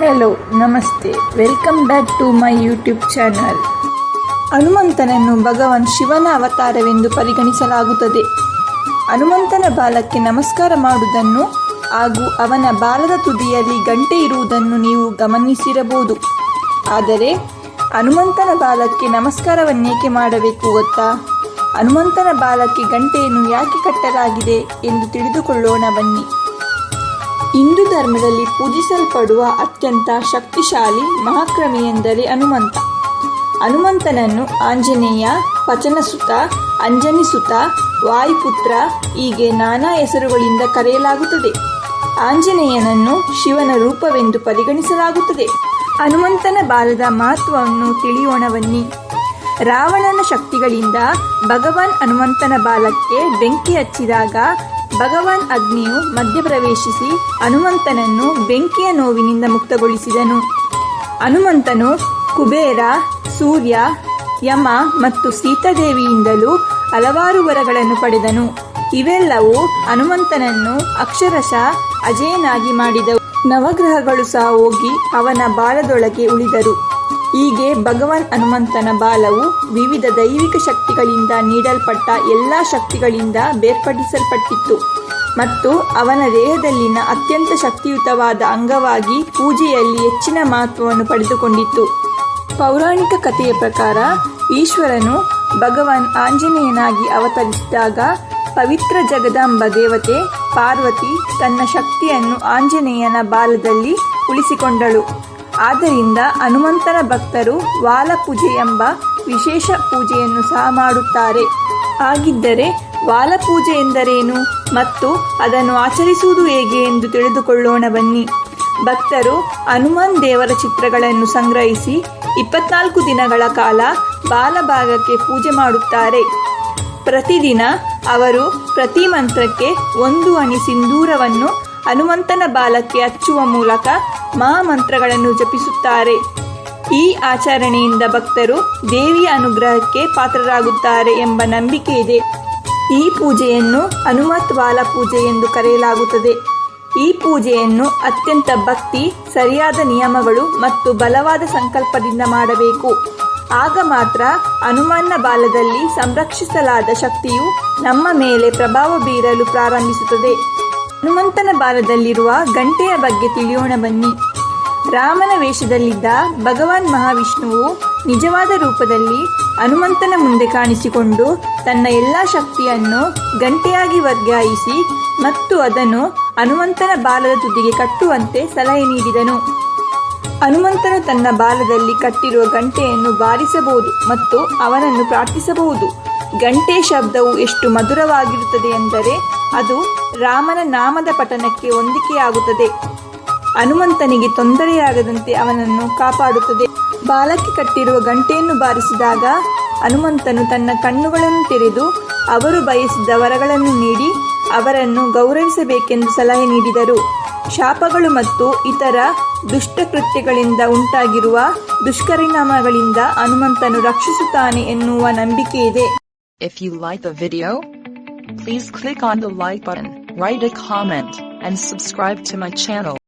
Hello ನಮಸ್ತೆ. Welcome back to my YouTube channel ಹನುಮಂತನನ್ನು ಭಗವಾನ್ ಶಿವನ ಅವತಾರವೆಂದು ಪರಿಗಣಿಸಲಾಗುತ್ತದೆ. ಹನುಮಂತನ ಬಾಲಕ್ಕೆ ನಮಸ್ಕಾರ ಮಾಡುವುದನ್ನು ಹಾಗೂ ಅವನ ಬಾಲದ ತುದಿಯಲ್ಲಿ ಗಂಟೆ ಇರುವುದನ್ನು ನೀವು ಗಮನಿಸಿರಬಹುದು. ಆದರೆ, ಹನುಮಂತನ ಬಾಲಕ್ಕೆ ನಮಸ್ಕಾರವನ್ನೇಕೆ ಮಾಡಬೇಕು ಗೊತ್ತಾ? ಹನುಮಂತನ ಬಾಲಕ್ಕೆ ಗಂಟೆಯನ್ನು ಯಾಕೆ ಕಟ್ಟಲಾಗಿದೆ ಎಂದು ತಿಳಿದುಕೊಳ್ಳೋಣ ಬನ್ನಿ. ಹಿಂದೂ ಧರ್ಮದಲ್ಲಿ ಪೂಜಿಸಲ್ಪಡುವ ಅತ್ಯಂತ ಶಕ್ತಿಶಾಲಿ ಮಹಾಕ್ರಮಿ ಎಂದರೆ ಹನುಮಂತ. ಹನುಮಂತನನ್ನು ಆಂಜನೇಯ ಪಚನಸುತ ಅಂಜನಿಸುತ, ವಾಯುಪುತ್ರ ಹೀಗೆ ನಾನಾ ಹೆಸರುಗಳಿಂದ ಕರೆಯಲಾಗುತ್ತದೆ. ಆಂಜನೇಯನನ್ನು ಶಿವನ ರೂಪವೆಂದು ಪರಿಗಣಿಸಲಾಗುತ್ತದೆ. ಹನುಮಂತನ ಬಾಲದ ಮಹತ್ವವನ್ನು ತಿಳಿಯೋಣ ಬನ್ನಿ ರಾವಣನ ಶಕ್ತಿಗಳಿಂದ ಭಗವಾನ್ ಹನುಮಂತನ ಬಾಲಕ್ಕೆ ಬೆಂಕಿ ಹಚ್ಚಿದಾಗ ಭಗವಾನ್ ಅಗ್ನಿಯು ಮಧ್ಯಪ್ರವೇಶಿಸಿ ಹನುಮಂತನನ್ನು ಬೆಂಕಿಯ ನೋವಿನಿಂದ ಮುಕ್ತಗೊಳಿಸಿದನು. ಹನುಮಂತನು ಕುಬೇರ, ಸೂರ್ಯ, ಯಮ ಮತ್ತು ಸೀತಾದೇವಿಯಿಂದಲೂ ಹಲವಾರು ವರಗಳನ್ನು ಪಡೆದನು. ಇವೆಲ್ಲವೂ ಹನುಮಂತನನ್ನು ಅಕ್ಷರಶಃ ಅಜೇಯನಾಗಿ ಮಾಡಿದವು. ನವಗ್ರಹಗಳು ಸಹ ಹೋಗಿ ಅವನ ಬಾಲದೊಳಗೆ ಉಳಿದರು. ಹೀಗೆ ಭಗವಾನ್ ಹನುಮಂತನ ಬಾಲವು ವಿವಿಧ ದೈವಿಕ ಶಕ್ತಿಗಳಿಂದ ನೀಡಲ್ಪಟ್ಟ ಎಲ್ಲ ಶಕ್ತಿಗಳಿಂದ ಬೇರ್ಪಡಿಸಲ್ಪಟ್ಟಿತ್ತು. ಮತ್ತು ಅವನ ದೇಹದಲ್ಲಿನ ಅತ್ಯಂತ ಶಕ್ತಿಯುತವಾದ ಅಂಗವಾಗಿ ಪೂಜೆಯಲ್ಲಿ ಹೆಚ್ಚಿನ ಮಹತ್ವವನ್ನು ಪಡೆದುಕೊಂಡಿತ್ತು. ಪೌರಾಣಿಕ ಕಥೆಯ ಪ್ರಕಾರ, ಈಶ್ವರನು ಭಗವಾನ್ ಆಂಜನೇಯನಾಗಿ ಅವತರಿಸಿದಾಗ ಪವಿತ್ರ ಜಗದಾಂಬ ದೇವತೆ ಪಾರ್ವತಿ ತನ್ನ ಶಕ್ತಿಯನ್ನು ಆಂಜನೇಯನ ಬಾಲದಲ್ಲಿ ಉಳಿಸಿಕೊಂಡಳು. ಆದ್ದರಿಂದ ಹನುಮಂತನ ಭಕ್ತರು ವಾಲ ಪೂಜೆ ಎಂಬ ವಿಶೇಷ ಪೂಜೆಯನ್ನು ಸಹ ಮಾಡುತ್ತಾರೆ. ಹಾಗಿದ್ದರೆ ವಾಲ ಪೂಜೆ ಎಂದರೇನು ಮತ್ತು ಅದನ್ನು ಆಚರಿಸುವುದು ಹೇಗೆ ಎಂದು ತಿಳಿದುಕೊಳ್ಳೋಣ ಬನ್ನಿ. ಭಕ್ತರು ಹನುಮಾನ್ ದೇವರ ಚಿತ್ರಗಳನ್ನು ಸಂಗ್ರಹಿಸಿ ಇಪ್ಪತ್ನಾಲ್ಕು ದಿನಗಳ ಕಾಲ ಬಾಲಭಾಗಕ್ಕೆ ಪೂಜೆ ಮಾಡುತ್ತಾರೆ. ಪ್ರತಿದಿನ ಅವರು ಪ್ರತಿ ಮಂತ್ರಕ್ಕೆ ಒಂದು ಅಣಿ ಸಿಂಧೂರವನ್ನು ಹನುಮಂತನ ಬಾಲಕ್ಕೆ ಹಚ್ಚುವ ಮೂಲಕ ಮಹಾಮಂತ್ರಗಳನ್ನು ಜಪಿಸುತ್ತಾರೆ. ಈ ಆಚರಣೆಯಿಂದ ಭಕ್ತರು ದೇವಿಯ ಅನುಗ್ರಹಕ್ಕೆ ಪಾತ್ರರಾಗುತ್ತಾರೆ ಎಂಬ ನಂಬಿಕೆ ಇದೆ. ಈ ಪೂಜೆಯನ್ನು ಹನುಮತ್ ಬಾಲ ಪೂಜೆ ಎಂದು ಕರೆಯಲಾಗುತ್ತದೆ. ಈ ಪೂಜೆಯನ್ನು ಅತ್ಯಂತ ಭಕ್ತಿ, ಸರಿಯಾದ ನಿಯಮಗಳು ಮತ್ತು ಬಲವಾದ ಸಂಕಲ್ಪದಿಂದ ಮಾಡಬೇಕು. ಆಗ ಮಾತ್ರ ಹನುಮನ್ನ ಬಾಲದಲ್ಲಿ ಸಂರಕ್ಷಿಸಲಾದ ಶಕ್ತಿಯು ನಮ್ಮ ಮೇಲೆ ಪ್ರಭಾವ ಬೀರಲು ಪ್ರಾರಂಭಿಸುತ್ತದೆ. ಹನುಮಂತನ ಬಾಲದಲ್ಲಿರುವ ಗಂಟೆಯ ಬಗ್ಗೆ ತಿಳಿಯೋಣ ಬನ್ನಿ. ರಾಮನ ವೇಷದಲ್ಲಿದ್ದ ಭಗವಾನ್ ಮಹಾವಿಷ್ಣುವು ನಿಜವಾದ ರೂಪದಲ್ಲಿ ಹನುಮಂತನ ಮುಂದೆ ಕಾಣಿಸಿಕೊಂಡು ತನ್ನ ಎಲ್ಲ ಶಕ್ತಿಯನ್ನು ಗಂಟೆಯಾಗಿ ವರ್ಗಾಯಿಸಿ ಮತ್ತು ಅದನ್ನು ಹನುಮಂತನ ಬಾಲದ ತುದಿಗೆ ಕಟ್ಟುವಂತೆ ಸಲಹೆ ನೀಡಿದನು. ಹನುಮಂತನು ತನ್ನ ಬಾಲದಲ್ಲಿ ಕಟ್ಟಿರುವ ಗಂಟೆಯನ್ನು ಬಾರಿಸಬಹುದು ಮತ್ತು ಅವನನ್ನು ಪ್ರಾರ್ಥಿಸಬಹುದು. ಗಂಟೆ ಶಬ್ದವು ಎಷ್ಟು ಮಧುರವಾಗಿರುತ್ತದೆ ಎಂದರೆ ಅದು ರಾಮನ ನಾಮದ ಪಠನಕ್ಕೆ ಹೊಂದಿಕೆಯಾಗುತ್ತದೆ. ಹನುಮಂತನಿಗೆ ತೊಂದರೆಯಾಗದಂತೆ ಅವನನ್ನು ಕಾಪಾಡುತ್ತದೆ. ಬಾಲಕ್ಕೆ ಕಟ್ಟಿರುವ ಗಂಟೆಯನ್ನು ಬಾರಿಸಿದಾಗ ಹನುಮಂತನು ತನ್ನ ಕಣ್ಣುಗಳನ್ನು ತೆರೆದು ಅವರು ಬಯಸಿದ ವರಗಳನ್ನು ನೀಡಿ ಅವರನ್ನು ಗೌರವಿಸಬೇಕೆಂದು ಸಲಹೆ ನೀಡಿದರು. ಶಾಪಗಳು ಮತ್ತು ಇತರ ದುಷ್ಟಕೃತ್ಯಗಳಿಂದ ಉಂಟಾಗಿರುವ ದುಷ್ಕರಿಣಾಮಗಳಿಂದ ಹನುಮಂತನು ರಕ್ಷಿಸುತ್ತಾನೆ ಎನ್ನುವ ನಂಬಿಕೆ please click on the like button, write a comment, and subscribe to my channel.